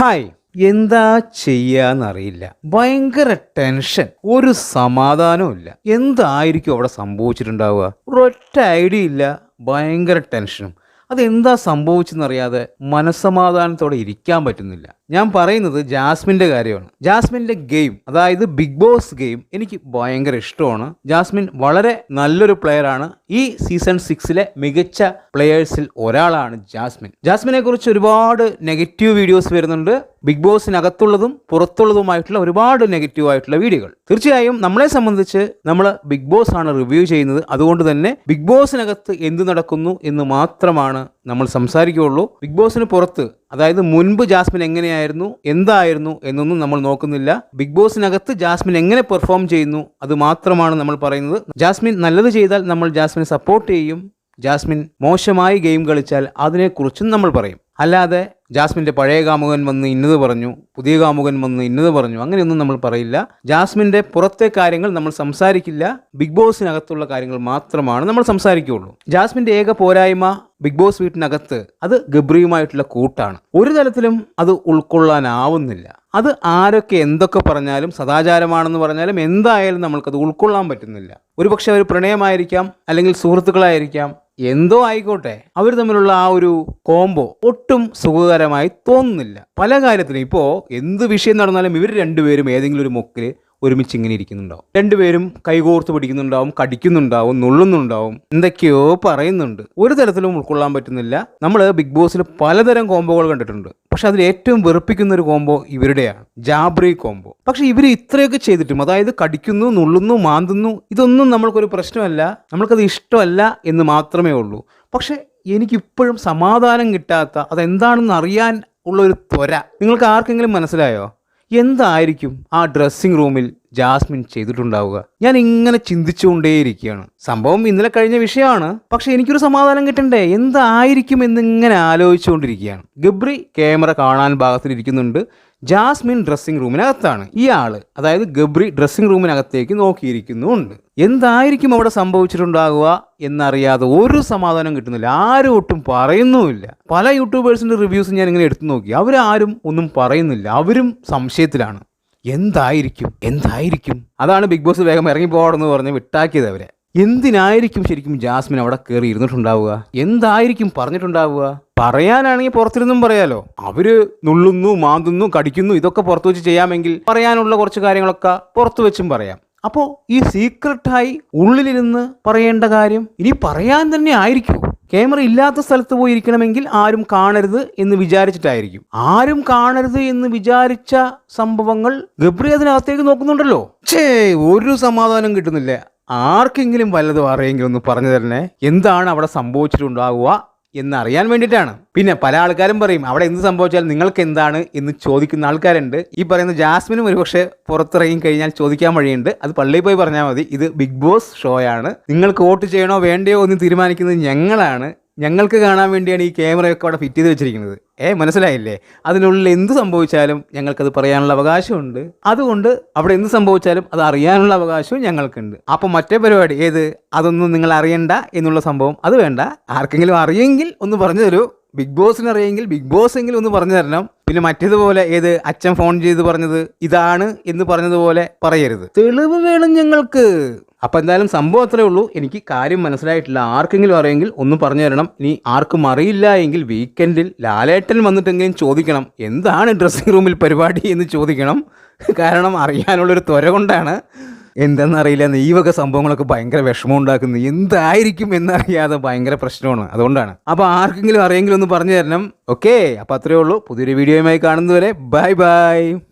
Hi. എന്താ ചെയ്യാന്നറിയില്ല. ഭയങ്കര tension. ഒരു സമാധാനവും ഇല്ല. എന്തായിരിക്കും അവിടെ സംഭവിച്ചിട്ടുണ്ടാവുക? ഒരൊറ്റ ഐഡിയ ഇല്ല. ഭയങ്കര ടെൻഷനും. അതെന്താ സംഭവിച്ചെന്നറിയാതെ മനസ്സമാധാനത്തോടെ ഇരിക്കാൻ പറ്റുന്നില്ല. ഞാൻ പറയുന്നത് ജാസ്മിന്റെ കാര്യമാണ്. ജാസ്മിന്റെ ഗെയിം അതായത് ബിഗ് ബോസ് ഗെയിം എനിക്ക് ഭയങ്കര ഇഷ്ടമാണ്. ജാസ്മിൻ വളരെ നല്ലൊരു പ്ലെയറാണ് ഈ സീസൺ സിക്സിലെ മികച്ച പ്ലെയേഴ്സിൽ ഒരാളാണ് ജാസ്മിൻ. ജാസ്മിനെ കുറിച്ച് ഒരുപാട് നെഗറ്റീവ് വീഡിയോസ് വരുന്നുണ്ട്. ബിഗ് ബോസിനകത്തുള്ളതും പുറത്തുള്ളതുമായിട്ടുള്ള ഒരുപാട് നെഗറ്റീവ് ആയിട്ടുള്ള വീഡിയോകൾ. തീർച്ചയായും നമ്മളെ സംബന്ധിച്ച് നമ്മൾ ബിഗ് ബോസ് ആണ് റിവ്യൂ ചെയ്യുന്നത്. അതുകൊണ്ട് തന്നെ ബിഗ് ബോസിനകത്ത് എന്ത് നടക്കുന്നു എന്ന് മാത്രമാണ് നമ്മൾ സംസാരിക്കുകയുള്ളൂ. ബിഗ് ബോസിന് പുറത്ത് അതായത് മുൻപ് ജാസ്മിൻ എങ്ങനെയായിരുന്നു എന്തായിരുന്നു എന്നൊന്നും നമ്മൾ നോക്കുന്നില്ല. ബിഗ് ബോസിനകത്ത് ജാസ്മിൻ എങ്ങനെ പെർഫോം ചെയ്യുന്നു അത് മാത്രമാണ് നമ്മൾ പറയുന്നത്. ജാസ്മിൻ നല്ലത് ചെയ്താൽ നമ്മൾ ജാസ്മിനെ സപ്പോർട്ട് ചെയ്യും. ജാസ്മിൻ മോശമായി ഗെയിം കളിച്ചാൽ അതിനെക്കുറിച്ചും നമ്മൾ പറയും. അല്ലാതെ ജാസ്മിന്റെ പഴയ കാമുകൻ വന്ന് ഇന്നത് പറഞ്ഞു പുതിയ കാമുകൻ വന്ന് ഇന്നത് പറഞ്ഞു അങ്ങനെയൊന്നും നമ്മൾ പറയില്ല. ജാസ്മിന്റെ പുറത്തെ കാര്യങ്ങൾ നമ്മൾ സംസാരിക്കില്ല. ബിഗ് ബോസിനകത്തുള്ള കാര്യങ്ങൾ മാത്രമാണ് നമ്മൾ സംസാരിക്കുകയുള്ളൂ. ജാസ്മിന്റെ ഏക പോരായ്മ ബിഗ് ബോസ് വീട്ടിനകത്ത് അത് ഗബ്രിയുമായിട്ടുള്ള കൂട്ടാണ്. ഒരു തരത്തിലും അത് ഉൾക്കൊള്ളാനാവുന്നില്ല. അത് ആരൊക്കെ എന്തൊക്കെ പറഞ്ഞാലും സദാചാരമാണെന്ന് പറഞ്ഞാലും എന്തായാലും നമ്മൾക്കത് ഉൾക്കൊള്ളാൻ പറ്റുന്നില്ല. ഒരുപക്ഷെ അവർ പ്രണയമായിരിക്കാം അല്ലെങ്കിൽ സുഹൃത്തുക്കളായിരിക്കാം എന്തോ ആയിക്കോട്ടെ അവർ തമ്മിലുള്ള ആ ഒരു കോംബോ ഒട്ടും സുഖകരമായി തോന്നുന്നില്ല. പല കാര്യത്തിനും ഇപ്പോൾ എന്ത് വിഷയം നടന്നാലും ഇവർ രണ്ടുപേരും ഏതെങ്കിലും ഒരു മുക്കിൽ ഒരുമിച്ച് ഇങ്ങനെ ഇരിക്കുന്നുണ്ടാവും. രണ്ടുപേരും കൈകോർത്ത് പിടിക്കുന്നുണ്ടാവും കടിക്കുന്നുണ്ടാവും നുള്ളുന്നുണ്ടാവും എന്തൊക്കെയോ പറയുന്നുണ്ട്. ഒരു തരത്തിലും ഉൾക്കൊള്ളാൻ പറ്റുന്നില്ല. നമ്മൾ ബിഗ് ബോസിൽ പലതരം കോംബോകൾ കണ്ടിട്ടുണ്ട്. പക്ഷെ അതിൽ ഏറ്റവും വെറുപ്പിക്കുന്ന ഒരു കോംബോ ഇവരുടെയാണ്. ജാബ്രി കോംബോ. പക്ഷെ ഇവർ ഇത്രയൊക്കെ ചെയ്തിട്ടും അതായത് കടിക്കുന്നു നുള്ളുന്നു മാന്തുന്നു ഇതൊന്നും നമ്മൾക്കൊരു പ്രശ്നമല്ല. നമ്മൾക്കത് ഇഷ്ടമല്ല എന്ന് മാത്രമേ ഉള്ളൂ. പക്ഷെ എനിക്കിപ്പോഴും സമാധാനം കിട്ടാത്ത അതെന്താണെന്ന് അറിയാൻ ഉള്ള ഒരു ത്വര. നിങ്ങൾക്ക് ആർക്കെങ്കിലും മനസ്സിലായോ? എന്തായിരിക്കും ആ ഡ്രസ്സിംഗ് റൂമിൽ ജാസ്മിൻ ചെയ്തിട്ടുണ്ടാവുക? ഞാൻ ഇങ്ങനെ ചിന്തിച്ചുകൊണ്ടേയിരിക്കുകയാണ്. സംഭവം ഇന്നലെ കഴിഞ്ഞ വിഷയമാണ്. പക്ഷെ എനിക്കൊരു സമാധാനം കിട്ടണ്ടേ? എന്തായിരിക്കും എന്നിങ്ങനെ ആലോചിച്ചുകൊണ്ടിരിക്കുകയാണ്. ഗബ്രി ക്യാമറ കാണാൻ ഭാഗത്തിലിരിക്കുന്നുണ്ട്. Jasmine dressing റൂമിനകത്താണ്. ഇയാൾ അതായത് ഗബ്രി ഡ്രസ്സിംഗ് റൂമിനകത്തേക്ക് നോക്കിയിരിക്കുന്നുണ്ട്. എന്തായിരിക്കും അവിടെ സംഭവിച്ചിട്ടുണ്ടാകുക എന്നറിയാതെ ഒരു സമാധാനം കിട്ടുന്നില്ല. ആരും ഒട്ടും പറയുന്നുമില്ല. പല യൂട്യൂബേഴ്സിന്റെ റിവ്യൂസ് ഞാൻ ഇങ്ങനെ എടുത്തു നോക്കി. അവരാരും ഒന്നും പറയുന്നില്ല. അവരും സംശയത്തിലാണ്. എന്തായിരിക്കും? എന്തായിരിക്കും? അതാണ് ബിഗ് ബോസ് വേഗം ഇറങ്ങി പോകണമെന്ന് പറഞ്ഞ് വിട്ടാക്കിയത് അവരെ. എന്തിനായിരിക്കും ശരിക്കും ജാസ്മിൻ അവിടെ കയറി ഇരുന്നിട്ടുണ്ടാവുക? എന്തായിരിക്കും പറഞ്ഞിട്ടുണ്ടാവുക? പറയാനാണെങ്കിൽ പുറത്തിരുന്നും പറയാലോ. അവർ നുള്ളുന്നു മാന്തുന്നു കടിക്കുന്നു ഇതൊക്കെ പുറത്തു വെച്ച് ചെയ്യാമെങ്കിൽ പറയാനുള്ള കുറച്ച് കാര്യങ്ങളൊക്കെ പുറത്തു വെച്ചും പറയാം. അപ്പോ ഈ സീക്രട്ടായി ഉള്ളിലിരുന്ന് പറയേണ്ട കാര്യം ഇനി പറയാൻ തന്നെ ആയിരിക്കും. ക്യാമറ ഇല്ലാത്ത സ്ഥലത്ത് പോയിരിക്കണമെങ്കിൽ ആരും കാണരുത് എന്ന് വിചാരിച്ചിട്ടായിരിക്കും. ആരും കാണരുത് എന്ന് വിചാരിച്ച സംഭവങ്ങൾ ഗബ്രി അതിനകത്തേക്ക് നോക്കുന്നുണ്ടല്ലോ. ഛേ ഒരു സമാധാനം കിട്ടുന്നില്ല. ആർക്കെങ്കിലും വല്ലതും അറിയെങ്കിലും ഒന്ന് പറഞ്ഞു തരണേ. എന്താണ് അവിടെ സംഭവിച്ചിട്ടുണ്ടാകുക എന്നറിയാൻ വേണ്ടിയിട്ടാണ്. പിന്നെ പല ആൾക്കാരും പറയും അവിടെ എന്ത് സംഭവിച്ചാൽ നിങ്ങൾക്ക് എന്താണ് എന്ന് ചോദിക്കുന്ന ആൾക്കാരുണ്ട്. ഈ പറയുന്ന ജാസ്മിനും ഒരുപക്ഷെ പുറത്തിറങ്ങി കഴിഞ്ഞാൽ ചോദിക്കാൻ വഴിയുണ്ട്. അത് പള്ളിയിൽ പോയി പറഞ്ഞാൽ മതി. ഇത് ബിഗ് ബോസ് ഷോയാണ്. നിങ്ങൾക്ക് വോട്ട് ചെയ്യണോ വേണ്ടയോ എന്ന് തീരുമാനിക്കുന്നത് ഞങ്ങളാണ്. ഞങ്ങൾക്ക് കാണാൻ വേണ്ടിയാണ് ഈ ക്യാമറയൊക്കെ അവിടെ ഫിറ്റ് ചെയ്ത് വെച്ചിരിക്കുന്നത്. ഏ മനസ്സിലായില്ലേ? അതിനുള്ളിൽ എന്ത് സംഭവിച്ചാലും ഞങ്ങൾക്കത് പറയാനുള്ള അവകാശമുണ്ട്. അതുകൊണ്ട് അവിടെ എന്ത് സംഭവിച്ചാലും അത് അറിയാനുള്ള അവകാശവും ഞങ്ങൾക്കുണ്ട്. അപ്പോൾ മറ്റേ പരിപാടി ഏത്? അതൊന്നും നിങ്ങൾ അറിയണ്ട എന്നുള്ള സംഭവം. അത് വേണ്ട. ആർക്കെങ്കിലും അറിയെങ്കിൽ ഒന്ന് പറഞ്ഞു തരൂ ബിഗ് ബോസിന് അറിയെങ്കിൽ ബിഗ് ബോസ് എങ്കിലും ഒന്ന് പറഞ്ഞു തരണം. പിന്നെ മറ്റേതുപോലെ ഏത് അച്ഛൻ ഫോൺ ചെയ്ത് പറഞ്ഞത് ഇതാണ് എന്ന് പറഞ്ഞതുപോലെ പറയരുത്. തെളിവ് വേണം ഞങ്ങൾക്ക്. അപ്പൊ എന്തായാലും സംഭവം അത്രേ ഉള്ളൂ. എനിക്ക് കാര്യം മനസ്സിലായിട്ടില്ല. ആർക്കെങ്കിലും അറിയെങ്കിൽ ഒന്ന് പറഞ്ഞു തരണം. ഇനി ആർക്കും അറിയില്ല എങ്കിൽ വീക്കെൻഡിൽ ലാലേട്ടൻ വന്നിട്ടെങ്കിലും ചോദിക്കണം. എന്താണ് ഡ്രസ്സിംഗ് റൂമിൽ പരിപാടി എന്ന് ചോദിക്കണം. കാരണം അറിയാനുള്ളൊരു ത്വര കൊണ്ടാണ്. എന്തെന്നറിയില്ല. ഈ വക സംഭവങ്ങളൊക്കെ ഭയങ്കര വിഷമം ഉണ്ടാക്കുന്നു എന്തായിരിക്കും എന്നറിയാതെ ഭയങ്കര പ്രശ്നമാണ്. അതുകൊണ്ടാണ്. അപ്പോൾ ആർക്കെങ്കിലും അറിയെങ്കിലും ഒന്ന് പറഞ്ഞു തരണം. ഓക്കെ. അപ്പോൾ അത്രയേ ഉള്ളൂ. പുതിയൊരു വീഡിയോയുമായി കാണുന്നതുവരെ. Bye bye.